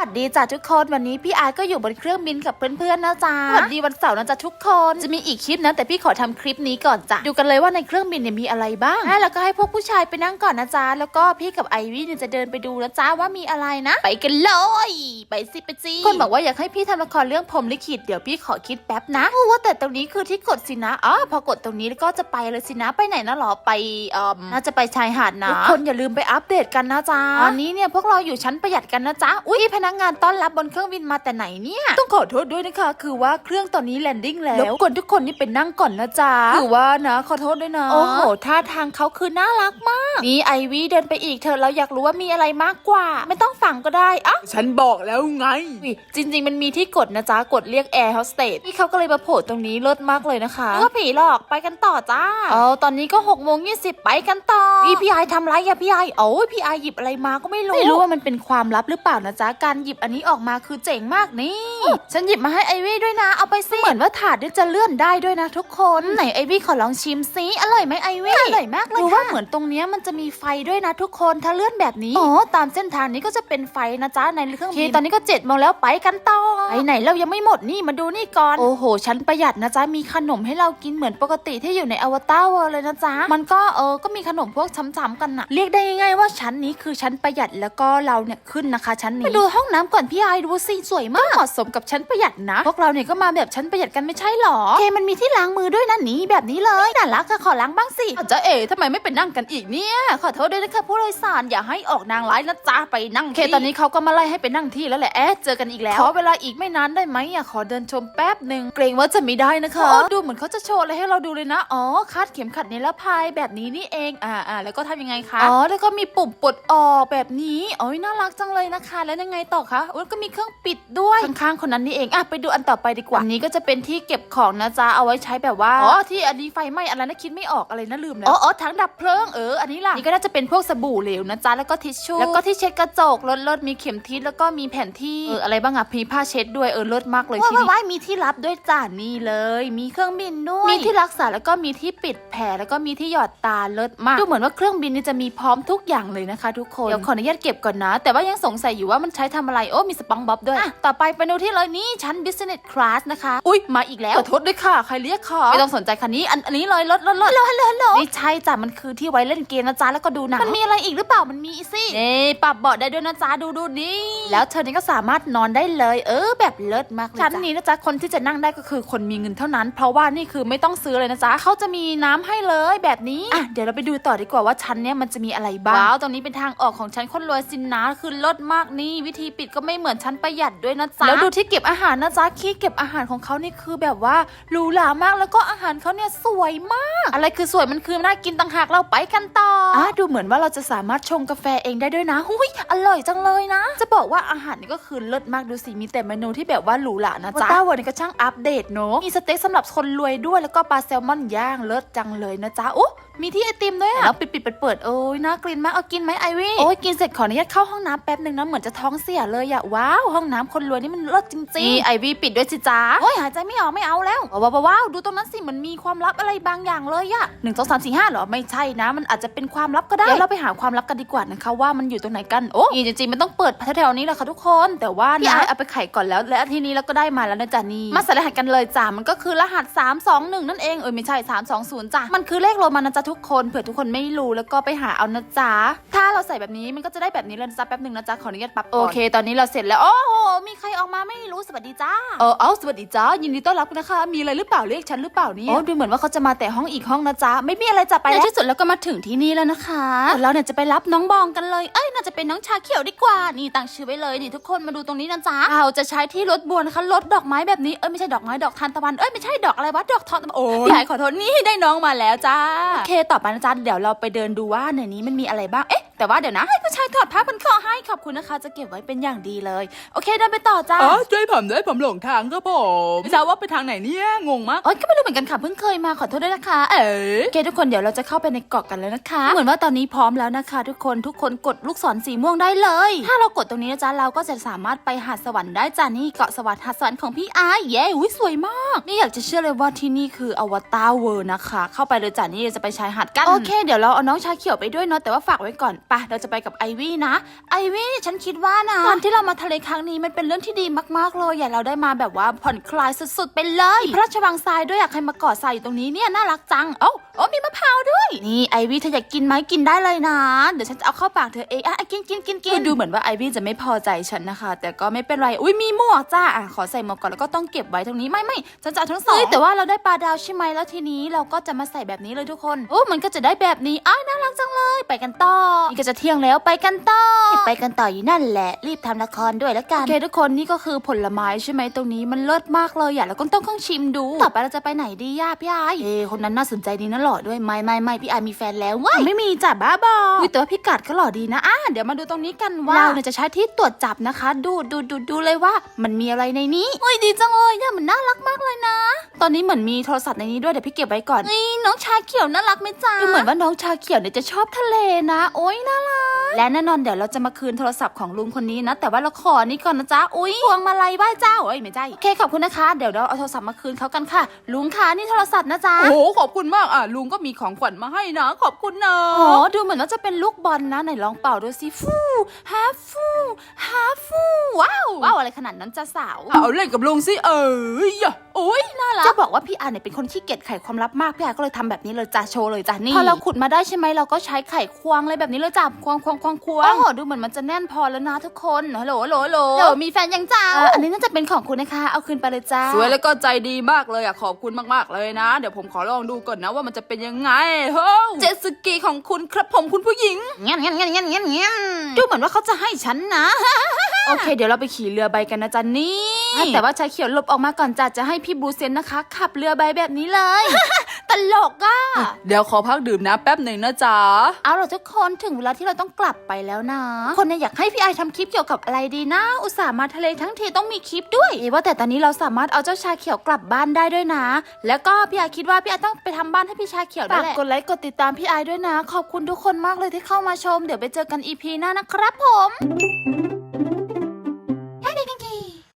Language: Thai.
สวัสดีจ้ะทุกคนวันนี้พี่อาร์ตก็อยู่บนเครื่องบินกับเพื่อนๆนะจ๊ะสวัสดีวันเสาร์นะจ๊ะทุกคนจะมีอีกคลิปนะแต่พี่ขอทำคลิปนี้ก่อนจ้ะดูกันเลยว่าในเครื่องบินเนี่ยมีอะไรบ้างอะแล้วก็ให้พวกผู้ชายไปนั่งก่อนนะจ๊ะแล้วก็พี่กับไอวี่เนี่ยจะเดินไปดูนะจ๊ะว่ามีอะไรนะ ไปกันเลยไปสิไปสิคนบอกว่าอยากให้พี่ทำละครเรื่องพรหมลิขิตเดี๋ยวพี่ขอคิดแป๊บนะโอ้ว่าแต่ตรงนี้คือที่กดสินะอ๋อพอกดตรงนี้แล้วก็จะไปเลยสินะไปไหนนะหรอไปเอ่อน่าจะไปชายหาดนะทุกคนอย่าลืมไปอัปเดตกันนะจ๊ะตอนนี้เนี่ยพวกเราอยู่ชั้นประหยัดกันนะจ๊ะอุ้ยพนักงานต้อนรับบนเครื่องบินมาแต่ไหนเนี่ย ต้องขอโทษด้วยนะคะ คือว่าเครื่องตอนนี้แลนดิ้งแล้วรบกวนทุกคนนี่ไปนั่งก่อนนะจ๊ะคือว่านะขอโทษด้วยนะ โอ้โหท่าทางเขาคือน่ารักมาก นี่ไอวี่เดินไปอีกเธอะเราอยากรู้ว่ามีอะไรมากกว่า ไม่ต้องฟังก็ได้อะฉันบอกแล้วไงอุ๊ยจริง ๆ มันมีที่กดนะจ๊ะกดเรียกแอร์โฮสเตสนี่เขาก็เลยมาโผล่ตรงนี้เลิศมากเลยนะคะนึกว่าผีหลอกไปกันต่อจ้าเออตอนนี้ก็หกโมงยี่สิบไปกันต่อพี่พี่ไอทำไรอะพี่ไอโอ้ยพี่ไอหยิบอะไรมาก็ไม่รู้ไม่รู้ว่ามันเป็นความลับหรือเปล่านะจ๊ะการหยิบอันนี้ออกมาคือเจ๋งมากนี่ ฉันหยิบมาให้ไอวี่ด้วยนะ เอาไปสิ เหมือนว่าถาดนี่จะเลื่อนได้ด้วยนะทุกคน ไหนไอวี่ขอลองชิมซิ อร่อยไหมไอวี่ อร่อยมากเลยค่ะว่าเหมือนตรงเนี้ยมันจะมีไฟด้วยนะทุกคน ถ้าเลื่อนแบบนี้ อ๋อ ตามเส้นทางนี้ก็จะเป็นไฟนะจ๊ะในเครื่องบินตอนนี้ก็เจ็ดโมงแล้วไปกันต่อ ไปไหนเรายังไม่หมดนี่มาดูนี่ก่อน โอ้โห ฉันประหยัดนะจ๊ะ มีขนมให้เรากินเหมือนปกติที่อยู่ในอวตารเวิร์เลยนะจ๊ะ มันก็เออ ก็มีขนมพวกช้ำๆกันนะเรียกได้ง่ายๆว่าชั้นนี้คือชั้นประหยัดแล้วก็เราเนี่ยขึ้นนะคะชั้นนี้ไปดูห้องน้ำก่อนพี่ไอดูสิสวยมากเหมาะสมกับชั้นประหยัดนะพวกเราเนี่ยก็มาแบบชั้นประหยัดกันไม่ใช่หรอเคมันมีที่ล้างมือด้วยนะนี่แบบนี้เลยน่ารักอะขอล้างบ้างสิจะเอ๋ทำไมไม่ไปนั่งกันอีกเนี่ยขอโทษด้วยนะคะผู้โดยสารอย่าให้ออกนางร้ายนะจ๊ะไปนั่งเคตอนนี้เขาก็มาไล่ให้ไปนั่งที่แล้วแหละแอะเจอกันอีกแล้วขอเวลาอีกไม่นานได้ไหมอะขอเดินชมแป๊บหนึ่งเกรงว่าจะไม่ได้นะคะอ๋อดูเหมือนเขาจะโชว์อะไรให้เราดูเลยนะอ๋อคาดเข็มขัดนิรภัยแบบนี้นี่เองอ่าอ่าแล้วก็ทำยังไงคะอ๋อแล้วก็มีปุ่มปลดออกแบบนี้โอ้ยน่ารักจังเลยนะคะ แล้วยังไงต่อคะอุ้ยก็มีเครื่องปิดด้วยข้างๆคนนั้นนี่เองอะไปดูอันต่อไปดีกว่าอันนี้ก็จะเป็นที่เก็บของนะจ๊ะเอาไว้ใช้แบบว่าอ๋อที่อันนี้ไฟไหม้อะไรนะคิดไม่ออกอะไรนะลืมแล้วอ๋ออ๋อถังดับเพลิงเอออันนี้ล่ะนี่ก็น่าจะเป็นพวกสบู่เหลวนะจ๊ะแล้วก็ทิชชู่แล้วก็ที่เช็ดกระจกลดลดมีเข็มทิศแล้วก็มีแผ่นที่เอออะไรบ้างอะมีผ้าเช็ดด้วยเออเลิศมากเลยที่นี่ว้ายมีที่รับด้วยจ้านี่เลย มีเครื่องบินด้วยมีที่รักษาแล้วก็มีที่ปิดแผลแล้วก็มีที่หยอดตาเลิศมากดูเหมือนว่าเครื่องบินนี่จะมีพร้อมทุกอย่างเลยนะคะ ทุกคนเดี๋ยวขออนุญาตเก็บก่อนนะ แต่ว่ายังสงสัยอยู่ว่ามันใช้ทำอะไร โอ้มีสปังบ๊อบด้วยอะต่อไปไปดูที่เลยนี่ชั้น business class นะคะ อุ้ยมาอีกแล้วขอโทษด้วยค่ะ ใครเรียกค่ะ ไม่ต้องสนใจคันนี้ อันอันนี้เลยรถรถรถรถรถรถไม่ใช่จ้ะ มันคือที่ไว้เล่นเกมนะจ๊ะ แล้วก็ดูหนัง มันมีอะไรอีกหรือเปล่า มันมีสินี่ปรับเบาะได้ด้วยนะจ๊ะ ดูดูนี่แล้วเธอนี่ก็สามารถนอนได้เลย เออ แบบเลิศมากเลยชั้นนี้นะจ๊ะ คนที่จะนั่งได้ก็คือคนมีเงินเท่านั้น เพราะว่านี่คือไม่ต้องซื้อเลยนะจ๊ะเขาจะมีน้ำให้เลยแบบนี้อะเดี๋ยวเราไปดูต่อดีกว่าว่าชั้นเนี้ยมันจะมีอะไรบ้างว้าวตรงนี้เป็นทางออกของชั้นคนรวยสินนะคือเลิศมากนี่วิธีปิดก็ไม่เหมือนชั้นประหยัดด้วยนะจ๊ะแล้วดูที่เก็บอาหารนะจ๊ะที่เก็บอาหารของเขานี่คือแบบว่าหรูหรามากแล้วก็อาหารเขาเนี่ยสวยมาก อะไรคือสวยมันคือน่ากินต่างหากเราไปกันต่ออะดูเหมือนว่าเราจะสามารถชงกาแฟเองได้ด้วยนะหุยอร่อยจังเลยนะ จะบอกว่าอาหารนี่ก็คือเลิศมากดูสิมีแต่เมนูที่แบบว่าหรูหรานะจ๊ะต้าวันนี้ก็ช่างอัปเดตเนอะมีสเต็กสำหรับคนรวยด้วยแล้วก็ปลาแซลมอนย่างเลิศจังเลยนะจ๊ะโอ้มีที่ไอติมด้วยอะแล้วปิดปิดเปิดเปิดๆโอ้ยน่ากินมากเอากินไหมไอวี่โอ้ยกินเสร็จขออนุญาตเข้าห้องน้ำแป๊บหนึ่งนะเหมือนจะท้องเสียเลยอะว้าว ห้องน้ำคนรวยนี่มันเลิศจริงๆนี่ไอวี่ปิดด้วยสิจ๊ะโอ้ยหายใจไม่ออกไม่เอาแล้วว้าวว้าวว้าวดูตรงนั้นสิมันมีความลับอะไรบางอย่างเลยอะหนึ่งสองสามสี่ห้าเหรอไม่ใช่นะ มันอาจจะเป็นความลับก็ได้เดี๋ยวเราไปหาความลับกันดีกว่านะคะว่ามันอยู่ตรงไหนกันโอ้ยจริงๆมันต้องเปิดแถวๆนี้แหละค่ะทุกคน แต่ว่านะเอาไปไขก่อนแล้ว และทีนี้เราก็ได้มาแล้วนะจ๊ะนี่มาใส่รหัสกันเลยจ้ะมันก็คือรหัส 321 นั่นเองเออไม่ใช่ 320จ้ะมันคือเลขโรมันนะจ๊ะทุกคนเผื่อทุกคนไม่รู้แล้วก็ไปหาเอานะจ๊ะถ้าเราใส่แบบนี้มันก็จะได้แบบนี้เลยนะจ๊ะแป๊บหนึ่งนะจ๊ะขออนุญาตปรับโอเค ตอนนี้เราเสร็จแล้ว โอ้โห มีใครออกมาไม่รู้สวัสดีจ้า เออเอาสวัสดีจ้า ยินดีต้อนรับนะคะ มีอะไรหรือเปล่าเรียกฉันหรือเปล่าเนี่ยโอ้ดูเหมือนว่าเขาจะมาแต่ห้องอีกห้องนะจ๊ะไม่มีอะไรจะไปในที่สุดแล้วก็มาถึงที่นี่แล้วนะคะเราเนี่ยจะไปรับน้องบองกันเลย เอ้ยน่าจะเป็นน้องชาเขียวดีกว่า นี่ตั้งชื่อไว้เลยนี่ทุกคนมาดูตรงนี้นะจ๊ะเราจะใช้ที่รถบัวนะคะรถดอกไม้แบบนี้ เอ้ยไม่ใช่ดอกไม้ดอกทานตะวัน เอ้ยไม่ใช่ดอกอะไรวะดอกทานตะวันโอ้ยพี่ไอขอโทษนี่ได้น้องมาแล้วจ้า โอเคต่อไปนะจ๊ะเดี๋ยวเราไปเดินดูว่าในนี้มันมีอะไรบ้าง เอ๊ะ แต่ว่าเดี๋ยวนะให้ผู้ชายถอดผ้าพันคอให้ขอบคุณนะคะ จะเก็บไว้เป็นอย่างดีเลย โอเคเดินไปต่อจ้าอ๋อช่วยผมด้วยผมหลงทางครับผมไม่ทราบว่าไปทางไหนเนี่ยงงมากโอ๊ยก็ไม่รู้เหมือนกันค่ะเพิ่งเคยมาขอโทษด้วยนะคะ เอ๋โอเคทุกคนเดี๋ยวเราจะเข้าไปในเกาะกันแล้วนะคะ เหมือนว่าตอนนี้พร้อมแล้วนะคะ ทุกคนทุกคนกดลูกศรสีม่วงได้เลย ถ้าเรากดตรงนี้นะจ๊ะเราก็จะสามารถไปหาดสวรรค์ได้จ้านี่เกาะสวรรค์หาดสวรรค์ของพี่ไอายเย้อุ้ยสวยมากนี่อยากจะเชื่อเลยว่าที่นี่คืออวตารเวิร์นะคะ เข้าไปเลยจ้านี่จะไปชายหาดกันโอเคเดี๋ยวเราเอาน้องชาเขียวไปด้วยเนาะแต่ว่าฝากไว้ก่อนไปะเราจะไปกับไอวี่นะ ไอวี่ฉันคิดว่านะการที่เรามาทะเลครั้งนี้มันเป็นเรื่องที่ดีมากๆเลยอย่าเราได้มาแบบว่าผ่อนคลายสุดๆไปเลยมีพระราชวังทรายด้วยอยากใครมากอดทรายอยู่ตรงนี้เนี่ยน่ารักจังโอ้โอ้มีมะพร้าวด้วยนี่ไอวี่เธออยากกินไหมกินได้เลยนะ เดี๋ยวฉันจะเอาเข้าปากเธอเองอะอะกินกินกินกินดูเหมือนว่าไอวี่จะไม่พอใจฉันนะคะ แต่ก็ไม่เป็นไรอุ้ยมีหมวกจ้าอะขอใส่หมวกก่อนแล้วก็ต้องเก็บไว้ตรงนี้ไม่ไม่ฉันจะเอาทั้งสองเฮ้ยแต่ว่าเราได้ปลาดาวใช่ไหมแล้วทีนี้เราก็จะมาใส่แบบนี้เลยทุกคนโอ้มันก็จะได้แบบนี้อ้าวน่ารักจังเลยไปกันต่อนี่ก็จะเที่ยงแล้วไปกันต่อ ไปกันต่ออยู่นั่นแหละ รีบทำละครด้วยแล้วกันโอเคทุกคนนี่ก็คือผลไม้ใช่ไหมตรงนี้มันเลิศมากเลยอะแล้วก็ต้องข้างชิมดู ต่อไปเราจะไปไหนดีย่าพี่ไอเอ้คนนั้นน่าสนใจดีนะหล่อด้วยไม่ไม่ไม่พี่ไอมีแฟนแล้วว้ายไม่มีจ้ะบ้าบออุ๊ยแต่ว่าพี่กัดก็หล่อดีนะอะเดี๋ยวมาดูตรงนี้กันว่าเราเนี่ยจะใช้ที่ตรวจจับนะคะ ดูดูดูดูเลยว่า มันมีอะไรในนี้อุ้ยดีจังเลยเนี่ยมันน่ารักมากเลยนะ ตอนนี้เหมือนมีโทรศัพท์ในนี้ด้วยเดี๋ยวพี่เก็บไว้ก่อนนี่น้องชาเขียวน่ารักไหมจ๊ะดูเหมือนว่าน้องชาเขียวเนี่ยจะชอบทะเลนะ โอ๊ยน่ารัก และแน่นอนเดี๋ยวเราจะมาคืนโทรศัพท์ของลุงคนนี้นะ แต่ว่าเราขอนี่ก่อนนะจ๊ะ อุ้ยพวงมาลัยไหว้เจ้าเอ้ยไม่ใช่โอเคขอบคุณนะคะ เดี๋ยวเราเอาโทรศัพท์มาคืนเขากันค่ะ ลุงคะนี่โทรศัพท์นะจ๊ะ โอ้โหขอบคุณมากอะลุงก็มีของขวัญมาให้นะ ขอบคุณนะโอ้ดูเหมือนว่าจะเป็นลูกบอลนะไหนลองเป่าดูสิฟูฮาฟูฮาฟูว้าวว้าวอะไรขนาดนั้นจะสาวเอาเล่นกับลุงสิเอ้ยอะโอ้ยน่ารักจะบอกว่าพี่อาร์เนี่ยเป็นคนขี้เกียจไขความลับมากพี่อาร์ก็เลยทำแบบนี้เลยจ้าโชว์เลยจ้านี่พอเราขุดมาได้ใช่ไหมเราก็ใช้ไขควงเลยแบบนี้เลยจ้าควงควงควงควงโอ้โหดูเหมือนมันจะแน่นพอแล้วนะทุกคนฮัลโหลฮัลโหลฮัลโหลเดี๋ยวมีแฟนยังจ้าเอ่ออันนี้น่าจะเป็นของคุณนะคะ เอาคืนไปเลยจ้าสวยแล้วก็ใจดีมากเลยอะขอบคุณมากๆเลยนะ เดี๋ยวผมขอลองดูก่อนนะว่ามันจะเป็นยังไงเฮ้ยเจตสกีของคุณครับผมคุณผู้หญิงงั้นงั้นงั้นงั้นงั้นงั้นดูเหมือนว่าเขาจะให้ฉันนะโอเค เดี๋ยวเราไปขี่เรือใบกันนะจ๊ะนี่ แต่ว่าชายเขียวหลบออกมาก่อนจ้ะจะให้พี่บลูเซนนะคะ ขับเรือใบแบบนี้เลย ตลกอะเดี๋ยวขอพักดื่มน้ำแป๊บหนึ่งนะจ๊ะ เอาล่ะทุกคนถึงเวลาที่เราต้องกลับไปแล้วนะ คนเนี่ยอยากให้พี่ไอทำคลิปเกี่ยวกับอะไรดีนะ อุตส่าห์มาทะเลทั้งทีต้องมีคลิปด้วยเอ๊ะว่าแต่ตอนนี้เราสามารถเอาเจ้าชาเขียวกลับบ้านได้ด้วยนะ แล้วก็พี่ไอคิดว่าพี่ไอต้องไปทำบ้านให้พี่ชาเขียวด้วยแหละกดไลค์กดติดตามพี่ไอด้วยนะ ขอบคุณทุกคนมากเลยที่เข้ามาชม เดี๋ยวไปเจอกันอีพีหน้านะครับผม